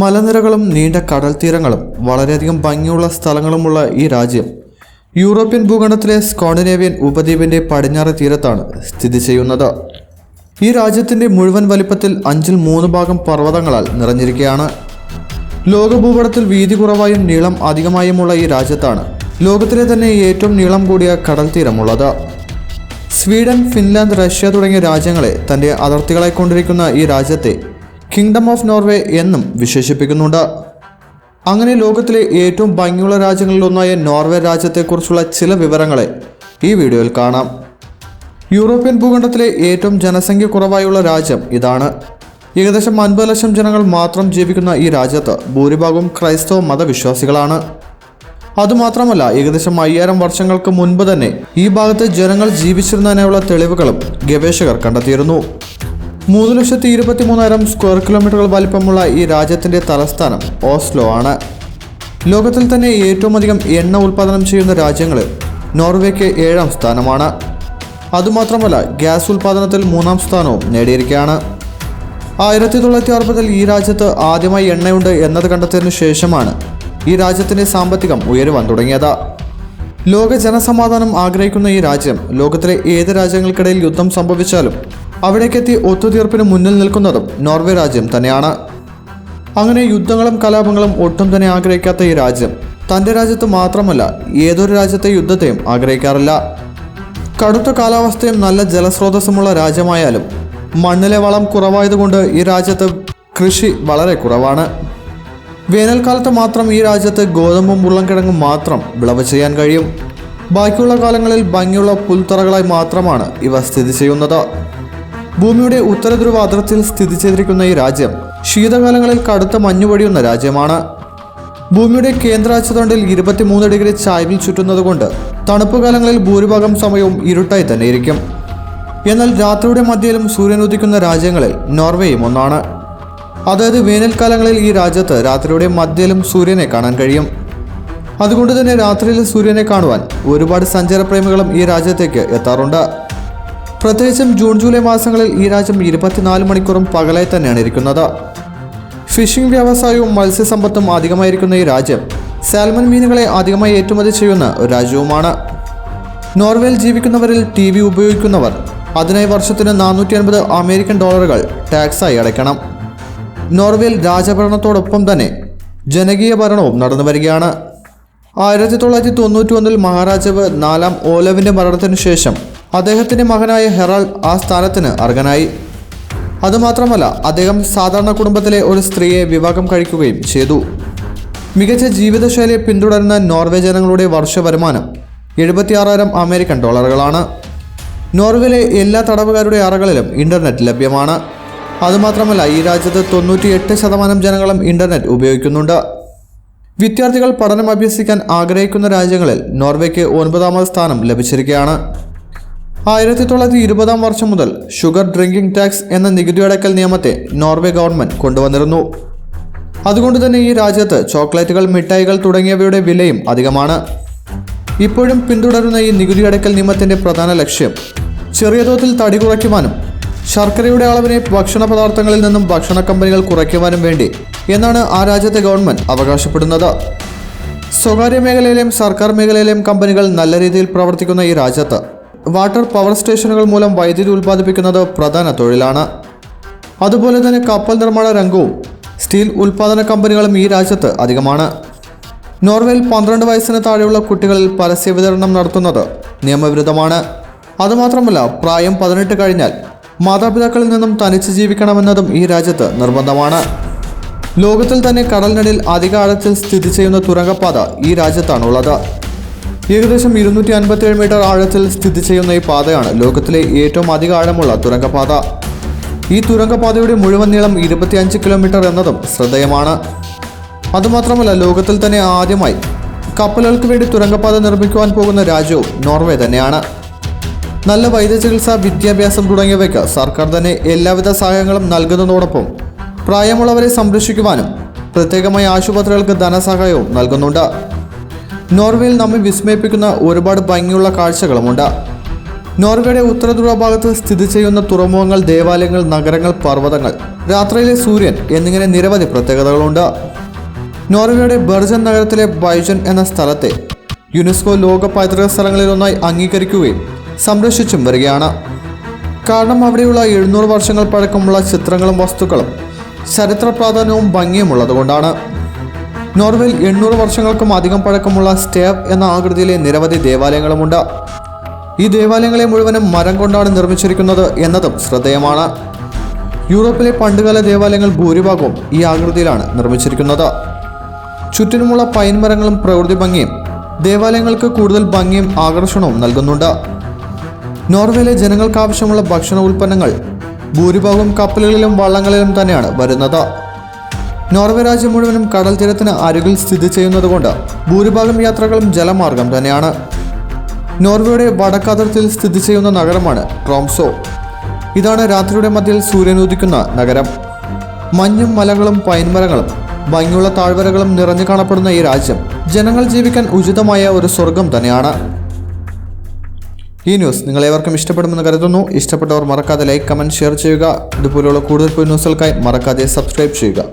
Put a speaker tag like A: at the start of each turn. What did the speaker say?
A: മലനിരകളും നീണ്ട കടൽ തീരങ്ങളും വളരെയധികം ഭംഗിയുള്ള സ്ഥലങ്ങളുമുള്ള ഈ രാജ്യം. യൂറോപ്യൻ ഭൂഖണ്ഡത്തിലെ സ്കോണ്ടിനേവിയൻ ഉപദ്വീപിന്റെ പടിഞ്ഞാറ് തീരത്താണ് സ്ഥിതി ചെയ്യുന്നത്. ഈ രാജ്യത്തിന്റെ മുഴുവൻ വലിപ്പത്തിൽ അഞ്ചിൽ മൂന്ന് ഭാഗം പർവതങ്ങളാൽ നിറഞ്ഞിരിക്കുകയാണ്. ലോക ഭൂപടത്തിൽ വീതി കുറവായും നീളം അധികമായുമുള്ള ഈ രാജ്യത്താണ് ലോകത്തിലെ തന്നെ ഏറ്റവും നീളം കൂടിയ കടൽ തീരമുള്ളത്. സ്വീഡൻ ഫിൻലാൻഡ് റഷ്യ തുടങ്ങിയ രാജ്യങ്ങളെ തന്റെ അതിർത്തികളായി കൊണ്ടിരിക്കുന്ന ഈ രാജ്യത്തെ കിങ്ഡം ഓഫ് നോർവേ എന്നും വിശേഷിപ്പിക്കുന്നുണ്ട്. അങ്ങനെ ലോകത്തിലെ ഏറ്റവും ഭംഗിയുള്ള രാജ്യങ്ങളിലൊന്നായ നോർവേ രാജ്യത്തെക്കുറിച്ചുള്ള ചില വിവരങ്ങളെ ഈ വീഡിയോയിൽ കാണാം. യൂറോപ്യൻ ഭൂഖണ്ഡത്തിലെ ഏറ്റവും ജനസംഖ്യ കുറവായുള്ള രാജ്യം ഇതാണ്. ഏകദേശം അൻപത് ലക്ഷം ജനങ്ങൾ മാത്രം ജീവിക്കുന്ന ഈ രാജ്യത്ത് ഭൂരിഭാഗവും ക്രൈസ്തവ മതവിശ്വാസികളാണ്. അതുമാത്രമല്ല ഏകദേശം അയ്യായിരം വർഷങ്ങൾക്ക് മുൻപ് തന്നെ ഈ ഭാഗത്തെ ജനങ്ങൾ ജീവിച്ചിരുന്നതിനുള്ള തെളിവുകളും ഗവേഷകർ കണ്ടെത്തിയിരുന്നു. മൂന്ന് ലക്ഷത്തി ഇരുപത്തി മൂന്നായിരം സ്ക്വയർ കിലോമീറ്ററുകൾ വലിപ്പമുള്ള ഈ രാജ്യത്തിന്റെ തലസ്ഥാനം ഓസ്ലോ ആണ്. ലോകത്തിൽ തന്നെ ഏറ്റവും അധികം എണ്ണ ഉൽപ്പാദനം ചെയ്യുന്ന രാജ്യങ്ങളിൽ നോർവേക്ക് ഏഴാം സ്ഥാനമാണ്. അതുമാത്രമല്ല ഗ്യാസ് ഉൽപ്പാദനത്തിൽ മൂന്നാം സ്ഥാനവും നേടിയിരിക്കുകയാണ്. ആയിരത്തി തൊള്ളായിരത്തി അറുപതിൽ ഈ രാജ്യത്ത് ആദ്യമായി എണ്ണയുണ്ട് എന്നത് കണ്ടെത്തിയതിനു ശേഷമാണ് ഈ രാജ്യത്തിന്റെ സാമ്പത്തികം ഉയരുവാൻ തുടങ്ങിയത്. ലോക ജനസമാധാനം ആഗ്രഹിക്കുന്ന ഈ രാജ്യം ലോകത്തിലെ ഏത് രാജ്യങ്ങൾക്കിടയിൽ യുദ്ധം സംഭവിച്ചാലും അവിടേക്കെത്തി ഒത്തുതീർപ്പിന് മുന്നിൽ നിൽക്കുന്നതും നോർവേ രാജ്യം തന്നെയാണ്. അങ്ങനെ യുദ്ധങ്ങളും കലാപങ്ങളും ഒട്ടും തന്നെ ആഗ്രഹിക്കാത്ത ഈ രാജ്യം തന്റെ രാജ്യത്ത് മാത്രമല്ല ഏതൊരു രാജ്യത്തെ യുദ്ധത്തെയും ആഗ്രഹിക്കാറില്ല. കടുത്ത കാലാവസ്ഥയും നല്ല ജലസ്രോതസ്സുമുള്ള രാജ്യമായാലും മണ്ണിലെ വളം കുറവായതുകൊണ്ട് ഈ രാജ്യത്ത് കൃഷി വളരെ കുറവാണ്. വേനൽക്കാലത്ത് മാത്രം ഈ രാജ്യത്ത് ഗോതമ്പും ഉരുളൻകിഴങ്ങും മാത്രം വിളവ് ചെയ്യാൻ കഴിയും. ബാക്കിയുള്ള കാലങ്ങളിൽ ഭംഗിയുള്ള പുൽത്തറകളായി മാത്രമാണ് ഇവ സ്ഥിതി ചെയ്യുന്നത്. ഭൂമിയുടെ ഉത്തരധ്രുവ അതിർത്തിയിൽ സ്ഥിതി ചെയ്തിരിക്കുന്ന ഈ രാജ്യം ശീതകാലങ്ങളിൽ കടുത്ത മഞ്ഞുപൊടിയുന്ന രാജ്യമാണ്. ഭൂമിയുടെ കേന്ദ്ര അച്ചുതണ്ടിൽ ഇരുപത്തിമൂന്ന് ഡിഗ്രി ചായ്വിൽ ചുറ്റുന്നതുകൊണ്ട് തണുപ്പ് കാലങ്ങളിൽ ഭൂരിഭാഗം സമയവും ഇരുട്ടായി തന്നെ ഇരിക്കും എന്നാൽ രാത്രിയുടെ മധ്യയിലും സൂര്യൻ ഉദിക്കുന്ന രാജ്യങ്ങളിൽ നോർവേയും ഒന്നാണ്. അതായത് വേനൽക്കാലങ്ങളിൽ ഈ രാജ്യത്ത് രാത്രിയുടെ മധ്യയിലും സൂര്യനെ കാണാൻ കഴിയും. അതുകൊണ്ട് തന്നെ രാത്രിയിൽ സൂര്യനെ കാണുവാൻ ഒരുപാട് സഞ്ചാരപ്രേമികളും ഈ രാജ്യത്തേക്ക് എത്താറുണ്ട്. പ്രത്യേകിച്ചും ജൂൺ ജൂലൈ മാസങ്ങളിൽ ഈ രാജ്യം ഇരുപത്തിനാല് മണിക്കൂറും പകലായി തന്നെയാണ് ഇരിക്കുന്നത്. ഫിഷിംഗ് വ്യവസായവും മത്സ്യസമ്പത്തും അധികമായിരിക്കുന്ന ഈ രാജ്യം സാൽമൺ മീനുകളെ അധികമായി ഏറ്റുമതി ചെയ്യുന്ന ഒരു രാജ്യവുമാണ്. നോർവേയിൽ ജീവിക്കുന്നവരിൽ ടി വി ഉപയോഗിക്കുന്നവർ അതിനായി വർഷത്തിന് നാനൂറ്റി അൻപത് അമേരിക്കൻ ഡോളറുകൾ ടാക്സായി അടയ്ക്കണം. നോർവേയിൽ രാജഭരണത്തോടൊപ്പം തന്നെ ജനകീയ ഭരണവും നടന്നു വരികയാണ്. ആയിരത്തി തൊള്ളായിരത്തി തൊണ്ണൂറ്റി ഒന്നിൽ മഹാരാജാവ് നാലാം ഓലവിന്റെ മരണത്തിനു ശേഷം അദ്ദേഹത്തിന്റെ മകനായ ഹെറാൾഡ് ആ സ്ഥാനത്തിന് അർഹനായി. അതുമാത്രമല്ല അദ്ദേഹം സാധാരണ കുടുംബത്തിലെ ഒരു സ്ത്രീയെ വിവാഹം കഴിക്കുകയും ചെയ്തു. മികച്ച ജീവിതശൈലിയെ പിന്തുടരുന്ന നോർവേ ജനങ്ങളുടെ വർഷ വരുമാനം എഴുപത്തിയാറായിരം അമേരിക്കൻ ഡോളറുകളാണ്. നോർവേയിലെ എല്ലാ തടവുകാരുടെ അറകളിലും ഇന്റർനെറ്റ് ലഭ്യമാണ്. അതുമാത്രമല്ല ഈ രാജ്യത്ത് തൊണ്ണൂറ്റിയെട്ട് ശതമാനം ജനങ്ങളും ഇന്റർനെറ്റ് ഉപയോഗിക്കുന്നുണ്ട്. വിദ്യാർത്ഥികൾ പഠനം അഭ്യസിക്കാൻ ആഗ്രഹിക്കുന്ന രാജ്യങ്ങളിൽ നോർവേക്ക് ഒൻപതാമത് സ്ഥാനം ലഭിച്ചിരിക്കുകയാണ്. ആയിരത്തി തൊള്ളായിരത്തി ഇരുപതാം വർഷം മുതൽ ഷുഗർ ഡ്രിങ്കിംഗ് ടാക്സ് എന്ന നികുതി അടക്കൽ നിയമത്തെ നോർവേ ഗവൺമെന്റ് കൊണ്ടുവന്നിരുന്നു. അതുകൊണ്ട് തന്നെ ഈ രാജ്യത്ത് ചോക്ലേറ്റുകൾ മിഠായികൾ തുടങ്ങിയവയുടെ വിലയും അധികമാണ്. ഇപ്പോഴും പിന്തുടരുന്ന ഈ നികുതി അടക്കൽ നിയമത്തിന്റെ പ്രധാന ലക്ഷ്യം ചെറിയ തോതിൽ തടി കുറയ്ക്കുവാനും ശർക്കരയുടെ അളവിനെ ഭക്ഷണ പദാർത്ഥങ്ങളിൽ നിന്നും ഭക്ഷണ കമ്പനികൾ കുറയ്ക്കുവാനും വേണ്ടി എന്നാണ് ആ രാജ്യത്തെ ഗവൺമെന്റ് അവകാശപ്പെടുന്നത്. സ്വകാര്യ മേഖലയിലെയും സർക്കാർ മേഖലയിലെയും കമ്പനികൾ നല്ല രീതിയിൽ പ്രവർത്തിക്കുന്ന ഈ രാജ്യത്ത് വാട്ടർ പവർ സ്റ്റേഷനുകൾ മൂലം വൈദ്യുതി ഉൽപ്പാദിപ്പിക്കുന്നത് പ്രധാന തൊഴിലാണ്. അതുപോലെ തന്നെ കപ്പൽ നിർമ്മാണ രംഗവും സ്റ്റീൽ ഉൽപ്പാദന കമ്പനികളും ഈ രാജ്യത്ത് അധികമാണ്. നോർവേയിൽ പന്ത്രണ്ട് വയസ്സിന് താഴെയുള്ള കുട്ടികളിൽ പരസ്യ വിതരണം നടത്തുന്നത് നിയമവിരുദ്ധമാണ്. അതുമാത്രമല്ല പ്രായം പതിനെട്ട് കഴിഞ്ഞാൽ മാതാപിതാക്കളിൽ നിന്നും തനിച്ച് ജീവിക്കണമെന്നതും ഈ രാജ്യത്ത് നിർബന്ധമാണ്. ലോകത്തിൽ തന്നെ കടലിനടിയിൽ അധിക ആഴത്തിൽ സ്ഥിതി ചെയ്യുന്ന തുരങ്കപ്പാത ഈ രാജ്യത്താണുള്ളത്. ഏകദേശം ഇരുന്നൂറ്റി അൻപത്തിയേഴ് മീറ്റർ ആഴത്തിൽ സ്ഥിതി ചെയ്യുന്ന ഈ പാതയാണ് ലോകത്തിലെ ഏറ്റവും അധിക ആഴമുള്ള തുരങ്കപാത ഈ തുരങ്കപാതയുടെ മുഴുവൻ നീളം ഇരുപത്തിയഞ്ച് കിലോമീറ്റർ എന്നതും ശ്രദ്ധേയമാണ്. അതുമാത്രമല്ല ലോകത്തിൽ തന്നെ ആദ്യമായി കപ്പലുകൾക്ക് വേണ്ടി തുരങ്കപാത നിർമ്മിക്കുവാൻ പോകുന്ന രാജ്യവും നോർവേ തന്നെയാണ്. നല്ല വൈദ്യചികിത്സ വിദ്യാഭ്യാസം തുടങ്ങിയവയ്ക്ക് സർക്കാർ തന്നെ എല്ലാവിധ സഹായങ്ങളും നൽകുന്നതോടൊപ്പം പ്രായമുള്ളവരെ സംരക്ഷിക്കുവാനും പ്രത്യേകമായി ആശുപത്രികൾക്ക് ധനസഹായവും നൽകുന്നുണ്ട്. നോർവേയിൽ നമ്മെ വിസ്മയിപ്പിക്കുന്ന ഒരുപാട് ഭംഗിയുള്ള കാഴ്ചകളുമുണ്ട്. നോർവേയുടെ ഉത്തരധ്രുവ ഭാഗത്ത് സ്ഥിതി ചെയ്യുന്ന തുറമുഖങ്ങൾ ദേവാലയങ്ങൾ നഗരങ്ങൾ പർവതങ്ങൾ രാത്രിയിലെ സൂര്യൻ എന്നിങ്ങനെ നിരവധി പ്രത്യേകതകളുണ്ട്. നോർവേയുടെ ബെർജൻ നഗരത്തിലെ ബൈജൻ എന്ന സ്ഥലത്തെ യുനെസ്കോ ലോക പൈതൃക സ്ഥലങ്ങളിലൊന്നായി അംഗീകരിക്കുകയും സംരക്ഷിച്ചും വരികയാണ്. കാരണം അവിടെയുള്ള എഴുന്നൂറ് വർഷങ്ങൾ പഴക്കമുള്ള ചിത്രങ്ങളും വസ്തുക്കളും ചരിത്ര പ്രാധാന്യവും ഭംഗിയുമുള്ളതുകൊണ്ടാണ് നോർവേയിൽ എണ്ണൂറ് വർഷങ്ങൾക്കും അധികം പഴക്കമുള്ള സ്റ്റേവ് എന്ന ആകൃതിയിലെ നിരവധി ദേവാലയങ്ങളുമുണ്ട്. ഈ ദേവാലയങ്ങളെ മുഴുവനും മരം കൊണ്ടാണ് നിർമ്മിച്ചിരിക്കുന്നത് എന്നതും ശ്രദ്ധേയമാണ്. യൂറോപ്പിലെ പണ്ടുകാല ദേവാലയങ്ങൾ ഭൂരിഭാഗവും ഈ ആകൃതിയിലാണ് നിർമ്മിച്ചിരിക്കുന്നത്. ചുറ്റിനുമുള്ള പൈൻ മരങ്ങളും പ്രകൃതി ഭംഗിയും ദേവാലയങ്ങൾക്ക് കൂടുതൽ ഭംഗിയും ആകർഷണവും നൽകുന്നുണ്ട്. നോർവേയിലെ ജനങ്ങൾക്ക് ആവശ്യമുള്ള ഭക്ഷണ ഉൽപ്പന്നങ്ങൾ ഭൂരിഭാഗവും കപ്പലുകളിലും വള്ളങ്ങളിലും തന്നെയാണ് വരുന്നത്. നോർവേ രാജ്യം മുഴുവനും കടൽ തീരത്തിന് അരികിൽ സ്ഥിതി ചെയ്യുന്നതുകൊണ്ട് ഭൂരിഭാഗം യാത്രകളും ജലമാർഗം തന്നെയാണ്. നോർവേയുടെ വടക്കതിർത്തിയിൽ സ്ഥിതി ചെയ്യുന്ന നഗരമാണ് ട്രോംസോ. ഇതാണ് രാത്രിയുടെ മധ്യയിൽ സൂര്യൻ ഉദിക്കുന്ന നഗരം. മഞ്ഞും മലകളും പൈൻമരങ്ങളും ഭംഗിയുള്ള താഴ്വരകളും നിറഞ്ഞു കാണപ്പെടുന്ന ഈ രാജ്യം ജനങ്ങൾ ജീവിക്കാൻ ഉചിതമായ ഒരു സ്വർഗം തന്നെയാണ്. ഈ ന്യൂസ് നിങ്ങളേവർക്കും ഇഷ്ടപ്പെടുമെന്ന് കരുതുന്നു. ഇഷ്ടപ്പെട്ടവർ മറക്കാതെ ലൈക്ക് കമന്റ് ഷെയർ ചെയ്യുക. ഇതുപോലെയുള്ള കൂടുതൽ ന്യൂസുകൾക്കായി മറക്കാതെ സബ്സ്ക്രൈബ് ചെയ്യുക.